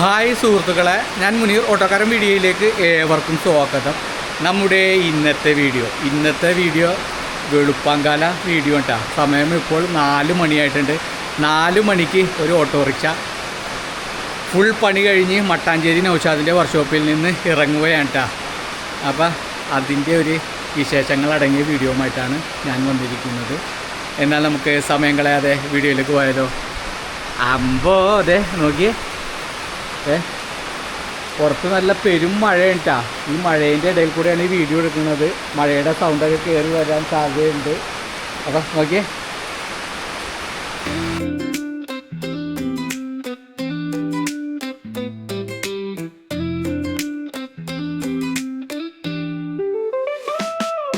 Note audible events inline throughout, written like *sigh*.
Hi സുഹൃത്തുക്കളെ ഞാൻ മുനീർ ഓട്ടോക്കാരൻ വീഡിയോയിലേക്ക് ഏവർക്കും സ്വാഗതം. നമ്മുടെ ഇന്നത്തെ വീഡിയോ ഇന്നത്തെ വീഡിയോ വെളുപ്പാങ്കാല വീഡിയോ കേട്ടോ സമയം ഇപ്പോൾ നാല് മണിയായിട്ടുണ്ട്. നാല് മണിക്ക് ഒരു ഓട്ടോറിക്ഷ. ഫുൾ പണി കഴിഞ്ഞ് മട്ടാഞ്ചേരി നൗഷാദിന്റെ വർക്ക്ഷോപ്പിൽ നിന്ന് ഇറങ്ങുകയാണ് കേട്ടോ അപ്പം അതിന്റെ ഒരു വിശേഷങ്ങൾ അടങ്ങിയ വീഡിയോയുമായിട്ടാണ് ഞാൻ വന്നിരിക്കുന്നത്. എന്നാൽ നമുക്ക് സമയം കളയാതെ വീഡിയോയിലേക്ക് പോയാലോ? അമ്പോ അതെ നോക്കിയേ. ഏ? പുറത്ത് നല്ല പെരും മഴയുണ്ടാ. ഈ മഴേന്റെ ഇടയിൽ കൂടെയാണ് ഈ വീഡിയോ എടുക്കുന്നത്. മഴയുടെ സൗണ്ടൊക്കെ കയറി വരാൻ സാധ്യതയുണ്ട്. അപ്പം നോക്കിയേ.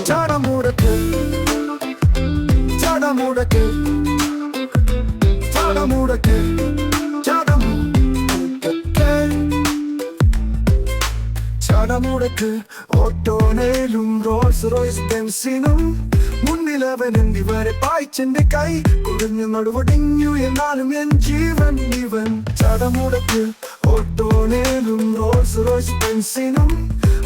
ചടമുടക്ക് ചടമുടക്ക് ഓട്ടോനേലും റോൾസ് റോയ്സ് ബെൻസിനും മുന്നിലവൻ ഇവരെ പായ്ച്ചെന്റെ കൈ. കുറിഞ്ഞു നടുവടിഞ്ഞു എന്നാലും എൻ ജീവൻ ഇവൻ. ചടമുടക്ക് ഓട്ടോനേലും റോൾസ് റോയ്സ് ബെൻസിനും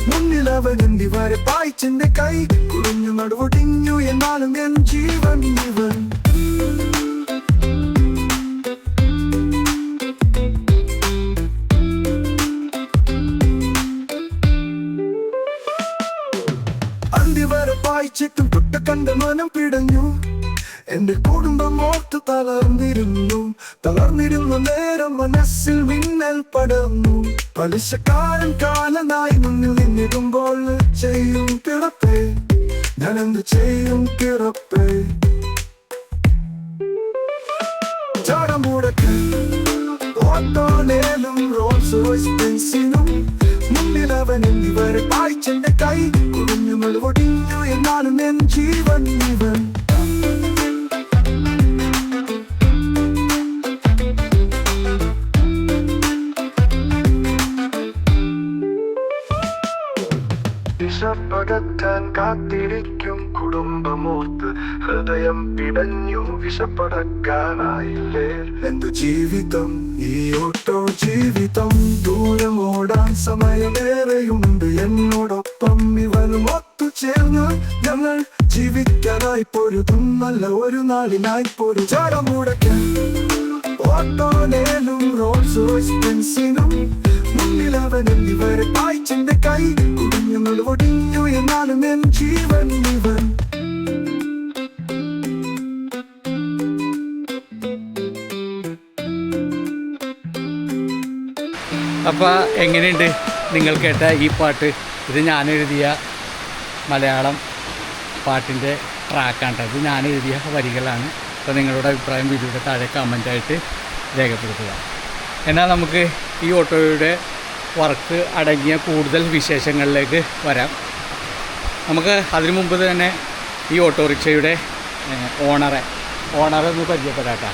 മുന്നിലവൻ ഇവരെ പായ്ച്ചെന്റെ കൈ. കുറിഞ്ഞു നടുവടിഞ്ഞു എന്നാലും എൻ ജീവൻ ഇവൻ. തളർന്നിരുന്നു നേരം മനസ്സിൽ മിന്നൽ പടർന്നു. പലിശക്കാരൻ കാലനായി മുന്നിൽ നിന്നിടുമ്പോൾ ചെയ്യും പിറപ്പേ. ഞാൻ എന്ത് ചെയ്യും പിറപ്പേ ും. കൈ കുടിഞ്ഞു ഒടിഞ്ഞു എന്നാണ് എൻ ജീവൻ ഇവൻ. പിടഞ്ഞു വിഷപ്പടക്കാനായില്ലേ? എന്റെ ജീവിതം? ഈ ഓട്ടോ ജീവിതം. ദൂരം ഓടാൻ സമയമേറെയുണ്ട്. എന്നോടൊപ്പം ഇവനും ഒത്തുചേർന്ന് ഞങ്ങൾ ജീവിക്കാനായി പൊരുതും. നല്ല ഒരു നാളിനായി പൊരു ചടമുടക്കാൻ ഓട്ടോനേലും റോൾസ് റോയ്സ് ബെൻസിനും മുന്നിലവനും ഇവരെ പായ്ച്ചെന്റെ കൈ കുടിഞ്ഞു ഒടിഞ്ഞു എന്നാലും എൻ ജീവൻ ഇവൻ. അപ്പോൾ എങ്ങനെയുണ്ട്? നിങ്ങൾ കേട്ട ഈ പാട്ട്. ഇത് ഞാൻ എഴുതിയ മലയാളം പാട്ടിന്റെ ട്രാക്കാണ് ഇത് ഞാൻ എഴുതിയ വരികളാണ്. അപ്പോൾ നിങ്ങളുടെ അഭിപ്രായം വീഡിയോയുടെ താഴെ കമന്റായിട്ട് രേഖപ്പെടുത്തുക. എന്നാൽ നമുക്ക് ഈ ഓട്ടോയുടെ വർക്ക് അടങ്ങിയ കൂടുതൽ വിശേഷങ്ങളിലേക്ക് വരാം. നമുക്ക് അതിനു മുമ്പ് തന്നെ ഈ ഓട്ടോറിക്ഷയുടെ ഓണറെ ഓണറെ ഒന്ന് പരിചയപ്പെടാട്ടാ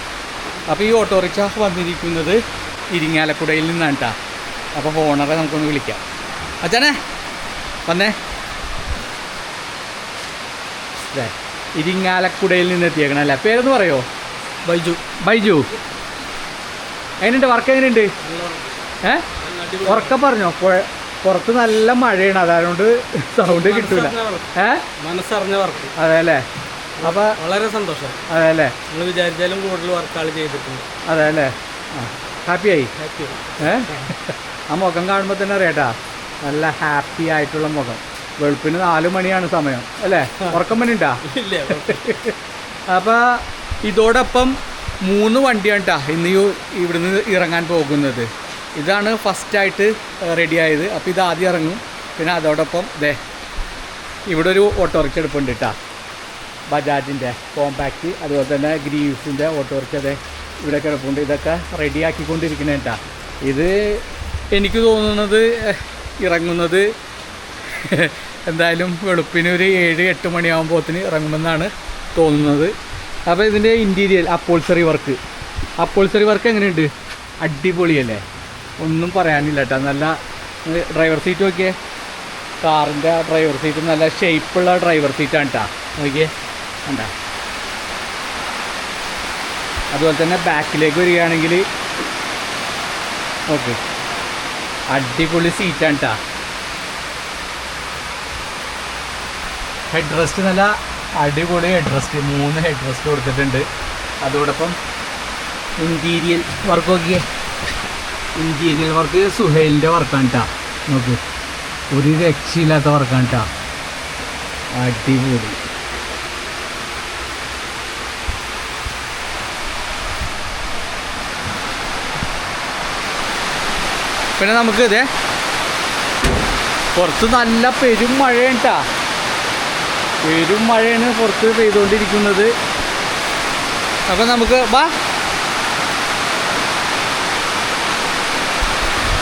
അപ്പോൾ ഈ ഓട്ടോറിക്ഷ വന്നിരിക്കുന്നത് ഇരിങ്ങാലക്കുടയിൽ നിന്നാണ് കേട്ടോ. അപ്പോൾ ഓണറെ നമുക്കൊന്ന് വിളിക്കാം. അച്ഛനെ വന്നേ. ദേ, ഇരിങ്ങാലക്കുടയിൽ നിന്ന് എത്തിയേക്കണം അല്ലേ? പേരെന്ന് പറയോ? ബൈജു. ബൈജു. എങ്ങനെയുണ്ട്? വർക്ക് എങ്ങനെയുണ്ട്? ഏ? ഉറക്കം പറഞ്ഞോ? പുറത്ത് നല്ല മഴയാണ്. അതായത് സൗണ്ട് കിട്ടൂല. ഏ? മനസ്സറിഞ്ഞ വർക്ക് അതെ അല്ലേ അപ്പൊ വളരെ സന്തോഷം. അതെ അല്ലേ നിങ്ങൾ വിചാരിച്ചാലും കൂടുതൽ വർക്കുകൾ ചെയ്തിട്ടുണ്ട്. അതെ അല്ലേ ഹാപ്പിയായി ഹാപ്പി ഏ? ആ മുഖം കാണുമ്പോൾ തന്നെ അറിയാട്ടാ നല്ല ഹാപ്പി ആയിട്ടുള്ള മുഖം. വെളുപ്പിന് നാലു മണിയാണ് സമയം അല്ലേ? ഉറക്കം പണിണ്ടാ ഇല്ല അപ്പോൾ ഇതോടൊപ്പം മൂന്ന് വണ്ടിയാണ് കേട്ടോ ഇന്ന് ഇവിടുന്ന് ഇറങ്ങാൻ പോകുന്നത്. ഇതാണ് ഫസ്റ്റായിട്ട് റെഡി ആയത്. അപ്പോൾ ഇത് ആദ്യം ഇറങ്ങും. പിന്നെ അതോടൊപ്പം ദേ ഇവിടെ ഒരു ഓട്ടോറിക്ഷ എടുപ്പുണ്ട് കേട്ടോ ബജാജിന്റെ കോമ്പാക്റ്റ് അതുപോലെ തന്നെ ഗ്രീവ്സിന്റെ ഓട്ടോറിക്ഷ അതെ ഇവിടെ കിടപ്പുണ്ട് ഇതൊക്കെ റെഡി ആക്കിക്കൊണ്ടിരിക്കുന്നത് കേട്ടോ ഇത് എനിക്ക് തോന്നുന്നത് ഇറങ്ങുന്നത് എന്തായാലും വെളുപ്പിന് ഒരു ഏഴ് എട്ട് മണിയാകുമ്പോഴത്തിന് ഇറങ്ങുമെന്നാണ് തോന്നുന്നത്. അപ്പോൾ ഇതിന്റെ interior upholstery work upholstery work എങ്ങനെയുണ്ട്? അടിപൊളിയല്ലേ? ഒന്നും പറയാനില്ല കേട്ടോ നല്ല ഡ്രൈവർ സീറ്റ് നോക്കിയേ. കാറിന്റെ ഡ്രൈവർ സീറ്റ് നല്ല ഷേപ്പുള്ള ഡ്രൈവർ സീറ്റാണ് കേട്ടോ നോക്കിയേ. കണ്ട. അതുപോലെ തന്നെ ബാക്കിലേക്ക് വരികയാണെങ്കിൽ ഓക്കെ. അടിപൊളി സീറ്റാണ് ഹെഡ് റെസ്റ്റ് നല്ല അടിപൊളി ഹെഡ് റെസ്റ്റ് മൂന്ന് ഹെഡ് റെസ്റ്റ് കൊടുത്തിട്ടുണ്ട്. അതോടൊപ്പം ഇന്റീരിയൽ വർക്ക് നോക്കിയേ. ഇന്റീരിയൽ വർക്ക് സുഹൈലിന്റെ വർക്കാണ് കേട്ടോ നോക്ക്. ഒരു രക്ഷയില്ലാത്ത വർക്കാണ് കേട്ടോ അടിപൊളി. പിന്നെ നമുക്ക് ഇതേ പുറത്ത് നല്ല പെരും മഴയാണ് കേട്ടാ പെരും മഴയാണ് പുറത്ത് പെയ്തുകൊണ്ടിരിക്കുന്നത് അപ്പം നമുക്ക് വാ.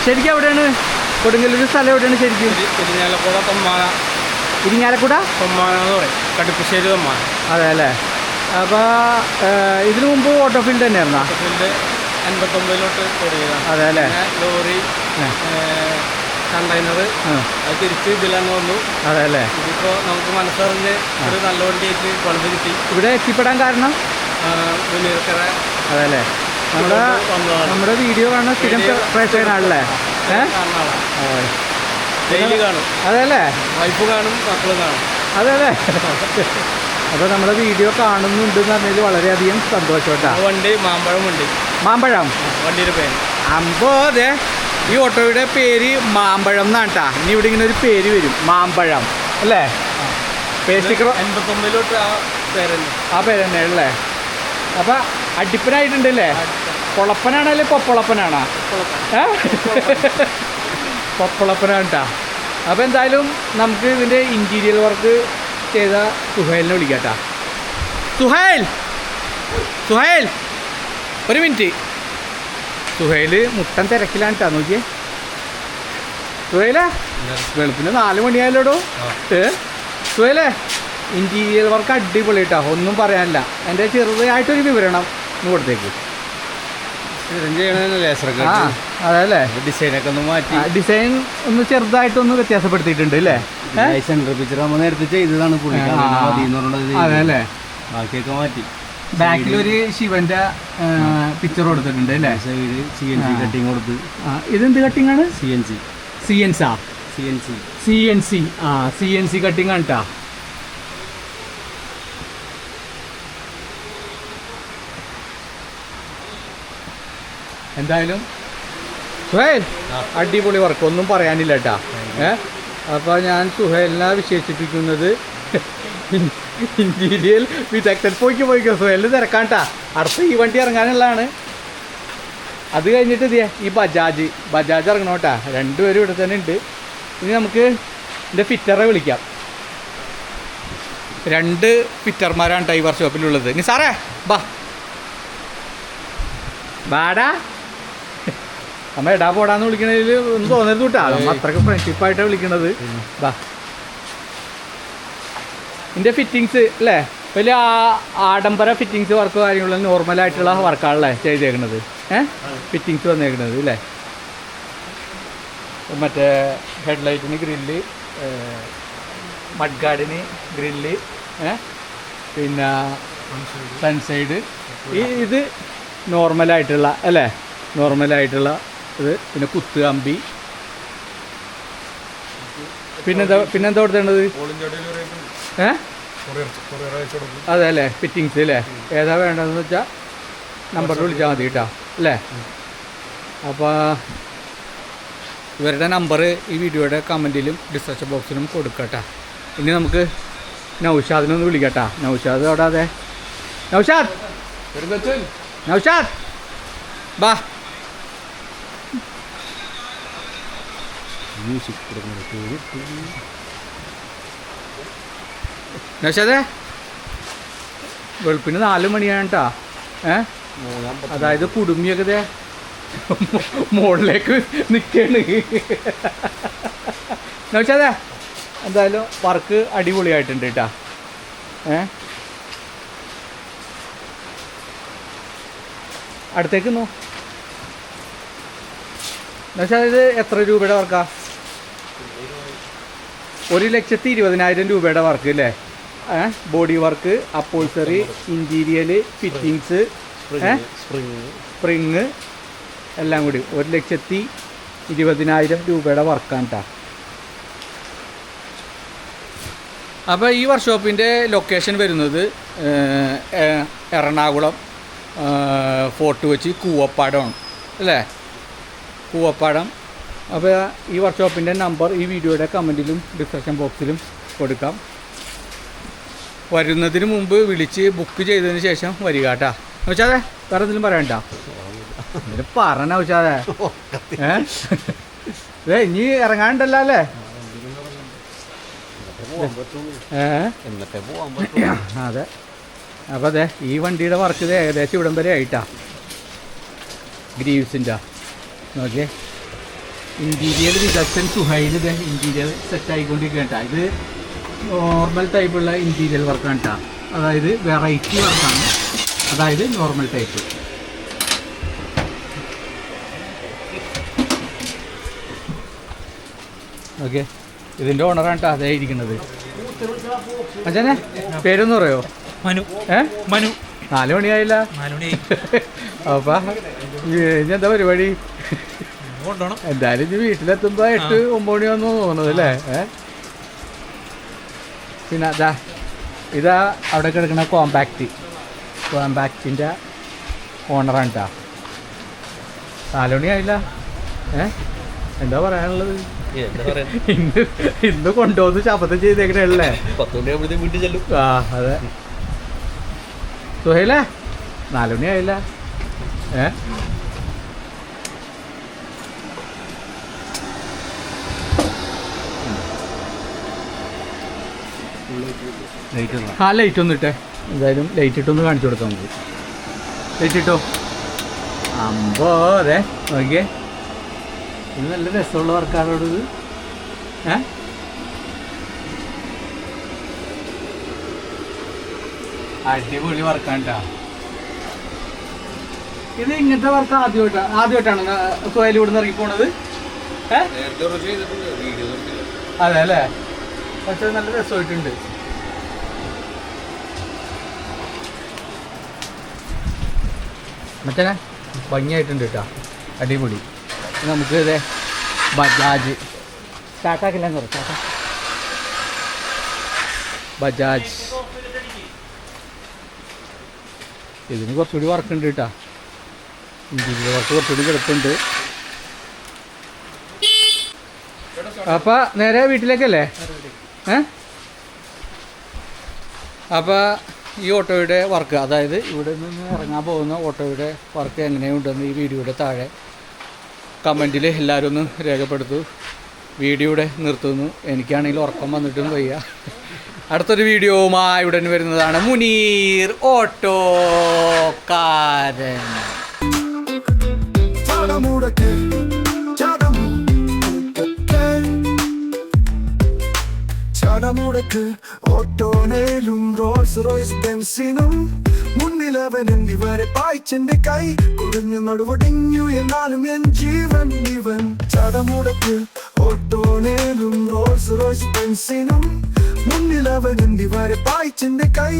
ശരിക്കും എവിടെയാണ് കൊടുങ്ങല്ലൂർ സ്ഥലം എവിടെയാണ് ശരിക്കും? ഇരിഞ്ഞാലക്കുട തൊമ്മാന. ഇരിങ്ങാലക്കുട? തൊമ്മാന എന്ന് പറയും. കടുപ്പശ്ശേരി തൊമ്മാന. അതെ അല്ലേ? അപ്പോൾ ഇതിനു മുമ്പ് ഓട്ടോ ഫീൽഡ് തന്നെയായിരുന്നാ? ഇതിന്റെ എൺപത്തൊമ്പതിലോട്ട് തുടങ്ങിയതാണ് അതെ അല്ലേ? ലോറി. കണ്ടെയ്നർ അത് തിരിച്ച് ഇതിലങ്ങ് വന്നു. അതെ അല്ലേ? ഇതിപ്പോൾ നമുക്ക് മനസ്സറിഞ്ഞ് ഒരു നല്ല വണ്ടിയായിട്ട് പണിത് കിട്ടി. ഇവിടെ എത്തിപ്പെടാൻ കാരണം? മുനീർക്കര അതെ അല്ലേ? നമ്മുടെ നമ്മുടെ വീഡിയോ കാണുന്ന സ്ഥിരം പ്രേക്ഷകനാണല്ലേ. ഡെയിലി കാണും. അതെ അല്ലേ? വൈഫ് കാണും മക്കളും കാണും. അതെ അല്ലേ? അപ്പോൾ നമ്മുടെ വീഡിയോ കാണുന്നുണ്ടെന്ന് പറഞ്ഞതിൽ വളരെയധികം സന്തോഷം കേട്ടോ വണ്ടി മാമ്പഴം വണ്ടി. മാമ്പഴം? അമ്പത് വണ്ടിയുടെ പേര്. അമ്പോ അതെ. ഈ ഓട്ടോയുടെ പേര് മാമ്പഴം എന്നാണ് കേട്ടാ ഇനി ഇവിടെ ഇങ്ങനെ ഒരു പേര് വരും. മാമ്പഴം. അല്ലേ? പേര് സ്റ്റിക്കർ എൺപത്തൊമ്പതിലോട്ട് ആ ആ പേര് തന്നെ അല്ലേ അപ്പൊ അടിപ്പനായിട്ടുണ്ടല്ലേ? പൊളപ്പനാണല്ലേ പൊപ്പളപ്പനാണോ പൊപ്പളപ്പനാണ് കേട്ടാ അപ്പോൾ എന്തായാലും നമുക്ക് ഇതിന്റെ ഇന്റീരിയർ വർക്ക് ചെയ്ത സുഹൈലിനെ വിളിക്കാം കേട്ടാ സുഹൈൽ! സുഹൈൽ! ഒരു മിനിറ്റ്. സുഹൈൽ മുട്ടൻ തിരക്കിലാണ് കേട്ടോ നോക്കിയേ. സുഹൈലേ വെളുപ്പിന് നാല് മണിയായല്ലോടോ? ഏ? സുഹൈലേ ഇന്റീരിയർ വർക്ക് അടിപൊളി കേട്ടോ ഒന്നും പറയാനില്ല. എന്റെ ചെറുതായിട്ടൊരു വിവരണം ഇങ്ങോട്ടേക്ക് കൊടുത്തേക്ക്. അതല്ലേ? ഡിസൈനൊക്കെ ഒന്ന് മാറ്റി. ഡിസൈൻ ഒന്ന് ചെറുതായിട്ടൊന്ന് വ്യത്യാസപ്പെടുത്തിയിട്ടുണ്ട് അല്ലേ? സെൻട്രൽ പിക്ചർ നമ്മൾ നേരത്തെ ചെയ്തതാണ് ബാക്കിയൊക്കെ മാറ്റി. ബാക്കിലൊരു ശിവന്റെ പിക്ചർ കൊടുത്തിട്ടുണ്ട് അല്ലേ? Side C N C cutting കൊടുത്ത്. ഇതെന്ത് കട്ടിംഗ് ആണ്? C N C C N സാ C N C C N C ആ സി എൻ സി കട്ടിംഗ് ആണ് കേട്ടാ എന്തായാലും? സുഹേൽ അടിപൊളി വർക്ക് ഒന്നും പറയാനില്ല കേട്ടാ ഏ? അപ്പോൾ ഞാൻ സുഹേലിനെ വിശേഷിപ്പിക്കുന്നത് *laughs* ഇന്റീരിയൽ വിദഗ്ധൻ. പോയിക്ക് പോയിക്കോ. സ്വയം തിരക്കാട്ടാ അടുത്ത ഈ വണ്ടി ഇറങ്ങാനുള്ളതാണ്. അത് കഴിഞ്ഞിട്ട് ഇതേ ഈ ബജാജ്. ബജാജ് ഇറങ്ങണോട്ടാ രണ്ടുപേരും ഇവിടെ തന്നെ ഉണ്ട്. ഇനി നമുക്ക് എന്റെ ഫിറ്ററെ വിളിക്കാം. രണ്ട് ഫിറ്റർമാരാണ് ടൈ ഷോപ്പിലുള്ളത് ഇനി സാറേ ബാ. ബാടാ. അമ്മ എടാ പോടാന്ന് വിളിക്കണതിൽ ഒന്നും തോന്നരുത് കേട്ടാ അത്രയ്ക്ക് ഫ്രണ്ട്ഷിപ്പായിട്ടാണ് വിളിക്കണത്. ബാ. ഇതിന്റെ ഫിറ്റിങ്സ് അല്ലേ വലിയ ആഡംബര ഫിറ്റിങ്സ് വർക്ക് കാര്യങ്ങളും നോർമലായിട്ടുള്ള വർക്കാണല്ലേ ചെയ്തേക്കുന്നത് ഏ? ഫിറ്റിങ്സ് വന്നേക്കുന്നത് അല്ലേ മറ്റേ ഹെഡ്ലൈറ്റിന് ഗ്രില്ല് മഡ്ഗാർഡിന് ഗ്രില്ല് ഏ? പിന്നെ സൺസൈഡ് ഈ ഇത് നോർമലായിട്ടുള്ള അല്ലേ? നോർമലായിട്ടുള്ള ഇത് പിന്നെ കുത്ത് അമ്പി പിന്നെന്താ പിന്നെന്താ കൊടുത്തേണ്ടത് ഏ? അതെ അല്ലേ? ഫിറ്റിങ്സ് അല്ലേ? ഏതാ വേണ്ടതെന്ന് വെച്ചാൽ നമ്പറിൽ വിളിച്ചാൽ മതി കേട്ടോ അല്ലേ? അപ്പോൾ ഇവരുടെ നമ്പർ ഈ വീഡിയോയുടെ കമന്റിലും ഡിസ്ക്രിപ്ഷൻ ബോക്സിലും കൊടുക്കട്ടെ. ഇനി നമുക്ക് നൗഷാദിനൊന്ന് വിളിക്കട്ടാ. നൗഷാദ് അവിടെ അതെ. നൗഷാദ്! നൗഷാദ്! ബാ. നൗഷാദേ? വെളുപ്പിന് നാല് മണിയാണ് കേട്ടാ ഏ? അതായത് കുടുംബിയൊക്കെ മുകളിലേക്ക് നിൽക്കാണ് അതെ എന്തായാലും വർക്ക് അടിപൊളിയായിട്ടുണ്ട് കേട്ടാ ഏ? അടുത്തേക്ക് നോ എന്നുവെച്ചാൽ ഇത് എത്ര രൂപയുടെ വർക്കാ? ഒരു ലക്ഷത്തി ഇരുപതിനായിരം രൂപയുടെ വർക്ക് അല്ലേ? Body work upholstery interior fittings spring spring. എല്ലാം കൂടി ഒരു ലക്ഷത്തി ഇരുപതിനായിരം രൂപയുടെ വർക്കാണ് കേട്ടോ അപ്പോൾ ഈ വർക്ക്ഷോപ്പിന്റെ ലൊക്കേഷൻ വരുന്നത് എറണാകുളം ഫോർട്ട് കൊച്ചി കൂവപ്പാടമാണ് അല്ലേ? കൂവപ്പാടം. അപ്പോൾ ഈ വർക്ക്ഷോപ്പിന്റെ നമ്പർ ഈ വീഡിയോയുടെ കമന്റിലും ഡിസ്ക്രിപ്ഷൻ ബോക്സിലും കൊടുക്കാം. വരുന്നതിന് മുമ്പ് വിളിച്ച് ബുക്ക് ചെയ്തതിന് ശേഷം വരിക കേട്ടാ വെച്ചാതെ വേറെ എന്തെങ്കിലും പറയണ്ട പറഞ്ഞ വെച്ചാതെ ഏ? ഇനി ഇറങ്ങാണ്ടല്ലോ അല്ലേ? അതെ. അപ്പോൾ അതെ ഈ വണ്ടിയുടെ വർക്ക് ഏകദേശം ഇവിടം വരെ ആയിട്ടാ. ഗ്രീവ്സിന്റെ നോക്കിയേ. ഇന്റീരിയർ വിദഗ്ധൻ സുഹൈലിത് ഇന്റീരിയർ സെറ്റ് ആയിക്കൊണ്ടിരിക്കുകയാണ് ഇത് നോർമൽ ടൈപ്പുള്ള ഇന്റീരിയൽ വർക്കാണ് കേട്ടോ അതായത് വെറൈറ്റി വർക്കാണ് അതായത് നോർമൽ ടൈപ്പ് ഓക്കെ ഇതിന്റെ ഓണറാണ് കേട്ടോ അതേ ഇരിക്കുന്നത്. അച്ഛനെ പേരൊന്നും പറയോ? മനു. ഏ? മനു. നാല് മണിയായില്ല. അപ്പൊ ഇനി എന്താ പരിപാടി? എന്തായാലും ഇനി വീട്ടിലെത്തുമ്പോ എട്ട് ഒമ്പത് മണിയാന്ന് തോന്നുന്നത് അല്ലേ? ഏ? പിന്നെ അതാ ഇതാ അവിടെ കിടക്കുന്ന കോമ്പാക്റ്റ് കോമ്പാക്റ്റിന്റെ ഓണറാണ് കേട്ടോ നാലുമണി ആയില്ല ഏ? എന്താ പറയാനുള്ളത്? ഇന്ന് ഇന്ന് കൊണ്ടുവന്ന് ശപഥം ചെയ്തേക്കണല്ലേ വീട്ടിൽ ചെല്ലും. ആ അതെ. സുഹൈലേ നാലുമണി ആയില്ല ഏ? ആ ലൈറ്റ് ഒന്ന് ഇട്ടേ. എന്തായാലും ലൈറ്റ് ഇട്ടൊന്ന് കാണിച്ചു കൊടുക്കാം നമുക്ക് ലൈറ്റ് ഇട്ടോ? അമ്പോ അതെ. നോക്കിയേ. ഇത് നല്ല രസമുള്ള വർക്കാണോട് ഇത്? ഏ? അടിപൊളി വർക്കാണ്ടാ ഇത് ഇങ്ങനത്തെ വർക്ക് ആദ്യമായിട്ടാണ് ആദ്യമായിട്ടാണ് സുഹേൽ ഇവിടെ നിന്ന് ഇറങ്ങിപ്പോണത് അതെ അല്ലേ? പക്ഷെ നല്ല രസമായിട്ടുണ്ട്. മറ്റേ ഭംഗിയായിട്ടുണ്ട് കേട്ടോ അടിപൊളി. നമുക്ക് ഇതേ ബജാജ് പറ ടാറ്റ ബജാജ്. ഇതിന് കുറച്ചുകൂടി വർക്ക് ഉണ്ട് കേട്ടോ ഇന്റീരിയർ വർക്ക് കുറച്ചുകൂടി കിടപ്പുണ്ട്. അപ്പം നേരെ വീട്ടിലേക്കല്ലേ? ഏ? അപ്പോൾ ഈ ഓട്ടോയുടെ വർക്ക് അതായത് ഇവിടെ നിന്ന് ഇറങ്ങാൻ പോകുന്ന ഓട്ടോയുടെ വർക്ക് എങ്ങനെയുണ്ടെന്ന് ഈ വീഡിയോയുടെ താഴെ കമന്റിൽ എല്ലാവരും ഒന്ന് രേഖപ്പെടുത്തു. വീഡിയോയുടെ നിർത്തുന്നു. എനിക്കാണെങ്കിൽ ഉറക്കം വന്നിട്ടും വയ്യ. അടുത്തൊരു വീഡിയോവുമായി ഉടൻ വരുന്നതാണ് മുനീർ ഓട്ടോക്കാരൻ. ചടമുടക്ക് ഓട്ടോ ചടമുടക്ക് ഓട്ടോനേലും റോൾസ് റോയ്സ് ബെൻസിനും മുന്നിലവനും ഇവരെ പായ്ച്ചെന്റെ കൈ കുടിഞ്ഞു നടുവടിഞ്ഞു എന്നാലും എൻ ജീവൻ ഇവൻ ചടമുടക്ക് ഓട്ടോണേലും റോൾസ് റോയ്സ് ബെൻസിനും മുന്നിലവനും ഇവരെ പായ്ച്ചെന്റെ കൈ